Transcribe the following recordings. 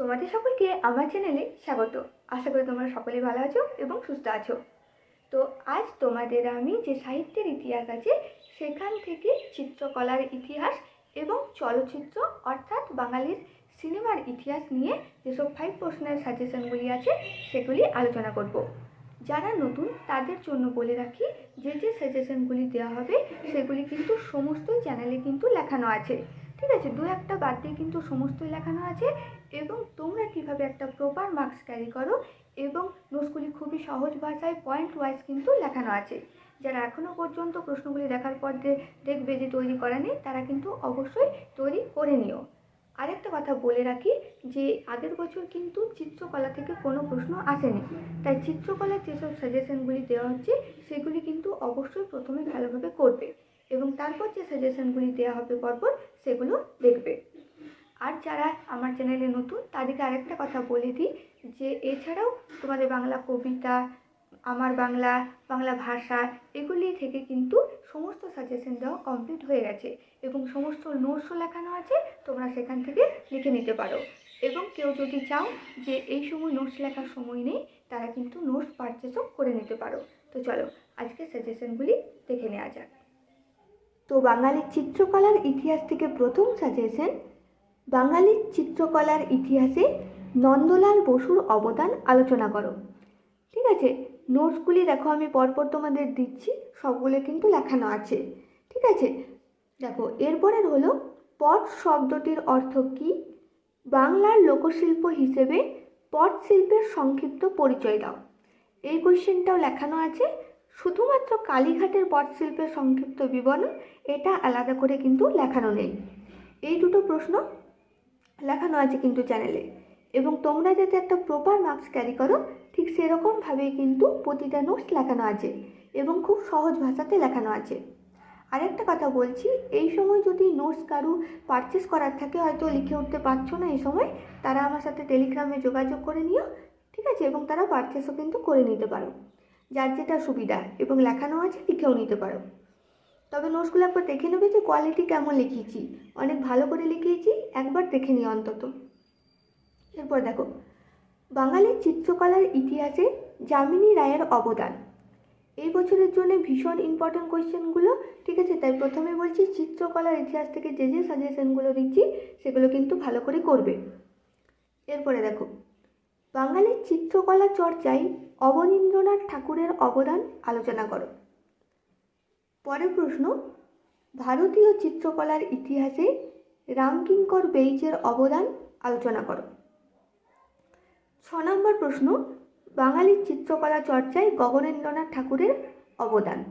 তোমাদের সকলকে আমার চ্যানেলে স্বাগত। আশা করি তোমরা সকলেই ভালো আছো এবং সুস্থ আছো। তো আজ তোমাদের আমি যে সাহিত্যের ইতিহাস আছে, সেখান থেকে চিত্রকলার ইতিহাস এবং চলচ্চিত্র, অর্থাৎ বাঙালির সিনেমার ইতিহাস নিয়ে যেসব ফাইভ প্রশ্নের সাজেশনগুলি আছে, সেগুলি আলোচনা করব। যারা নতুন, তাদের জন্য বলে রাখি, যে যে সাজেশনগুলি দেওয়া হবে, সেগুলি কিন্তু সমস্ত চ্যানেলে কিন্তু লেখানো আছে। ঠিক আছে, দু একটা বাদ দিয়ে কিন্তু সমস্তই লেখানো আছে এবং তোমরা কীভাবে একটা প্রপার মার্কস ক্যারি করো এবং নোটসগুলি খুবই সহজ ভাষায় পয়েন্ট ওয়াইজ কিন্তু লেখানো আছে। যারা এখনও পর্যন্ত প্রশ্নগুলি দেখার পর দেখবে যে তৈরি করা নেই, তারা কিন্তু অবশ্যই তৈরি করে নিও। আরেকটা কথা বলে রাখি যে আগের বছর কিন্তু চিত্রকলা থেকে কোনো প্রশ্ন আসেনি। তাই চিত্রকলার যেসব সাজেশনগুলি দেওয়া হচ্ছে, সেগুলি কিন্তু অবশ্যই প্রথমে ভালোভাবে করবে। এবং তারপর যে সাজেশনগুলি দেওয়া হবে পরপর, সেগুলো দেখবে। আর যারা আমার চ্যানেলে নতুন, তাদেরকে আরেকটা কথা বলে দিই যে, এছাড়াও তোমাদের বাংলা কবিতা, আমার বাংলা বাংলা ভাষা, এগুলি থেকে কিন্তু সমস্ত সাজেশন দেওয়া কমপ্লিট হয়ে গেছে এবং সমস্ত নোটসও লেখানো আছে, তোমরা সেখান থেকে লিখে নিতে পারো। এবং কেউ যদি চাও যে, এই সময় নোটস লেখার সময় নেই, তারা কিন্তু নোটস পারচেসও করে নিতে পারো। তো চলো আজকে সাজেশনগুলি দেখে নেওয়া যাক। তো বাঙালির চিত্রকলার ইতিহাস থেকে প্রথম সাজেশন বাঙালির চিত্রকলার ইতিহাসে নন্দলাল বসুর অবদান আলোচনা করো। ঠিক আছে, নোটসগুলি দেখো, আমি পরপর তোমাদের দিচ্ছি, সবগুলো কিন্তু লেখানো আছে। ঠিক আছে, দেখো এরপরের হলো পট শব্দটির অর্থ কী? বাংলার লোকশিল্প হিসেবে পট শিল্পের সংক্ষিপ্ত পরিচয় দাও। এই কোয়েশ্চেনটাও লেখানো আছে শুধুমাত্র কালীঘাটের পট শিল্পের সংক্ষিপ্ত বিবরণ, এটা আলাদা করে কিন্তু লেখানো নেই। এই দুটো প্রশ্ন লেখানো আছে কিন্তু চ্যানেলে। এবং তোমরা যাতে একটা প্রপার মার্কস ক্যারি করো, ঠিক সেরকমভাবেই কিন্তু প্রতিটা নোটস লেখানো আছে এবং খুব সহজ ভাষাতে লেখানো আছে। আরেকটা কথা বলছি, এই সময় যদি নোটস কারু পারচেস করার থাকে, হয়তো লিখে উঠতে পারছ না এই সময়, তারা আমার সাথে টেলিগ্রামে যোগাযোগ করে নিও, ঠিক আছে? এবং তারা পারচেসও কিন্তু করে নিতে পারো। যার যেটা সুবিধা এবং লেখানো আছে লিখেও নিতে পারো। তবে নোটসগুলো একবার দেখে নেবে যে কোয়ালিটি কেমন লিখিয়েছি অনেক ভালো করে লিখিয়েছি একবার দেখে নিই অন্তত। এরপর দেখো, বাঙালির চিত্রকলার ইতিহাসে যামিনী রায়ের অবদান। এই বছরের জন্য ভীষণ ইম্পর্টেন্ট কোয়েশ্চেনগুলো ঠিক আছে? তাই প্রথমে বলছি চিত্রকলার ইতিহাস থেকে যে যে সাজেশনগুলো দিচ্ছি, সেগুলো কিন্তু ভালো করে করবে। এরপরে দেখো বাঙালির চিত্রকলা চর্চায় অবনীন্দ্রনাথ ঠাকুরের অবদান আলোচনা করো। পরের প্রশ্ন, ভারতীয় চিত্রকলার ইতিহাসে রামকিঙ্কর বেইজের অবদান আলোচনা করো। ছ নম্বর প্রশ্ন, বাঙালির চিত্রকলা চর্চায় গগনেন্দ্রনাথ ঠাকুরের অবদান।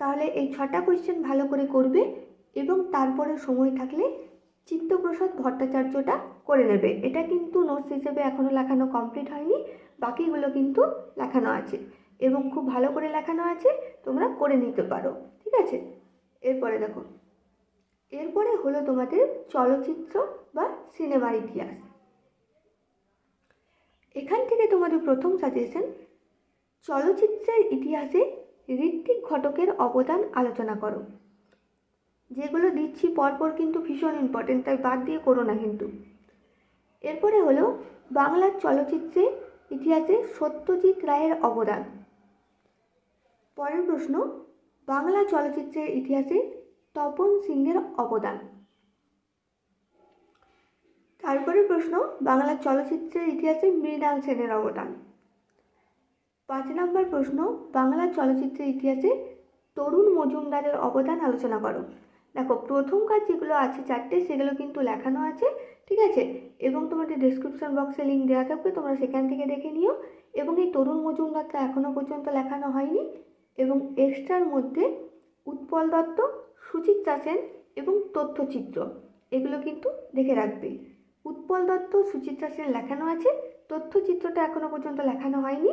তাহলে এই ছটা কোয়েশ্চেন ভালো করে করবে এবং তারপরে সময় থাকলে চিত্তপ্রসাদ ভট্টাচার্যটা করে নেবে। এটা কিন্তু নোটস হিসেবে এখনও লেখানো কমপ্লিট হয়নি। বাকিগুলো কিন্তু লেখানো আছে। এবং খুব ভালো করে লেখানো আছে, তোমরা করে নিতে পারো। ঠিক আছে? এরপরে দেখো। এরপরে হলো তোমাদের চলচ্চিত্র বা সিনেমার ইতিহাস। এখান থেকে তোমাদের প্রথম সাজেশন চলচ্চিত্রের ইতিহাসে ঋত্বিক ঘটকের অবদান আলোচনা করো। যেগুলো দিচ্ছি পরপর কিন্তু ভীষণ ইম্পর্টেন্ট তাই বাদ দিয়ে করো না কিন্তু। এরপরে হলো বাংলার চলচ্চিত্রে ইতিহাসে সত্যজিৎ রায়ের অবদান। পরের প্রশ্ন, বাংলা চলচ্চিত্রের ইতিহাসে তপন সিংহের অবদান। তারপরে প্রশ্ন, বাংলা চলচ্চিত্রের ইতিহাসে মৃণাল সেনের অবদান। পাঁচ নম্বর প্রশ্ন, বাংলা চলচ্চিত্রের ইতিহাসে তরুণ মজুমদারের অবদান আলোচনা করো। দেখো, প্রথম কাজ যেগুলো আছে চারটে, সেগুলো কিন্তু লেখানো আছে, ঠিক আছে? এবং তোমাদের ডেসক্রিপশন বক্সে লিঙ্ক দেওয়া থাকবে, তোমরা সেখান থেকে দেখে নিও। এবং এই তরুণ মজুমদারটা এখনও পর্যন্ত লেখানো হয়নি। এবং এক্সট্রার মধ্যে উৎপল দত্ত সুচিত্রা সেন এবং তথ্যচিত্র, এগুলো কিন্তু দেখে রাখবে। উৎপল দত্ত সুচিত্রা সেন লেখানো আছে, তথ্যচিত্রটা এখনও পর্যন্ত লেখানো হয়নি।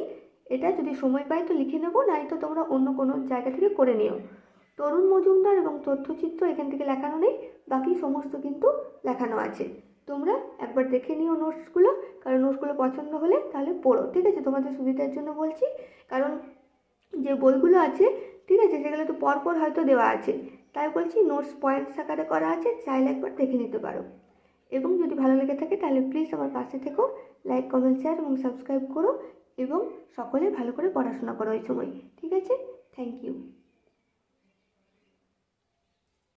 এটা যদি সময় পাই তো লিখে নেব নাই তো তোমরা অন্য কোনো জায়গা থেকে করে নিও। তরুণ মজুমদার এবং তথ্যচিত্র এখান থেকে লেখানো নেই, বাকি সমস্ত কিন্তু লেখানো আছে। তোমরা একবার দেখে নিও নোটসগুলো, কারণ নোটসগুলো পছন্দ হলে তাহলে পড়ো, ঠিক আছে? তোমাদের সুবিধার জন্য বলছি, কারণ যে বইগুলো আছে, ঠিক আছে? সেগুলো তো পরপর হয়তো দেওয়া আছে। তাই বলছি নোটস পয়েন্টস আকারে করা আছে, চাইলে একবার দেখে নিতে পারো। এবং যদি ভালো লেগে থাকে তাহলে প্লিজ আমার পাশে থেকো, লাইক, কমেন্ট, শেয়ার এবং সাবস্ক্রাইব করো, এবং সকলে ভালো করে পড়াশোনা করো ওই সময়, ঠিক আছে? Thank you.